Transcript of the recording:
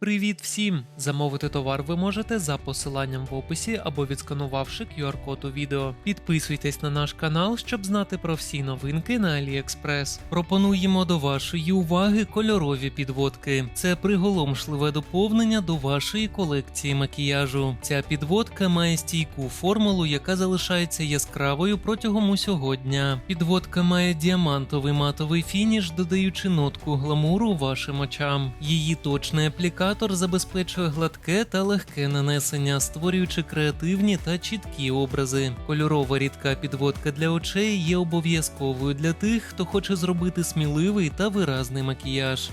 Привіт всім! Замовити товар ви можете за посиланням в описі або відсканувавши QR-код у відео. Підписуйтесь на наш канал, щоб знати про всі новинки на AliExpress. Пропонуємо до вашої уваги кольорові підводки. Це приголомшливе доповнення до вашої колекції макіяжу. Ця підводка має стійку формулу, яка залишається яскравою протягом усього дня. Підводка має діамантовий матовий фініш, додаючи нотку гламуру вашим очам. Її точний аплікатор забезпечує гладке та легке нанесення, створюючи креативні та чіткі образи. Кольорова рідка підводка для очей є обов'язковою для тих, хто хоче зробити сміливий та виразний макіяж.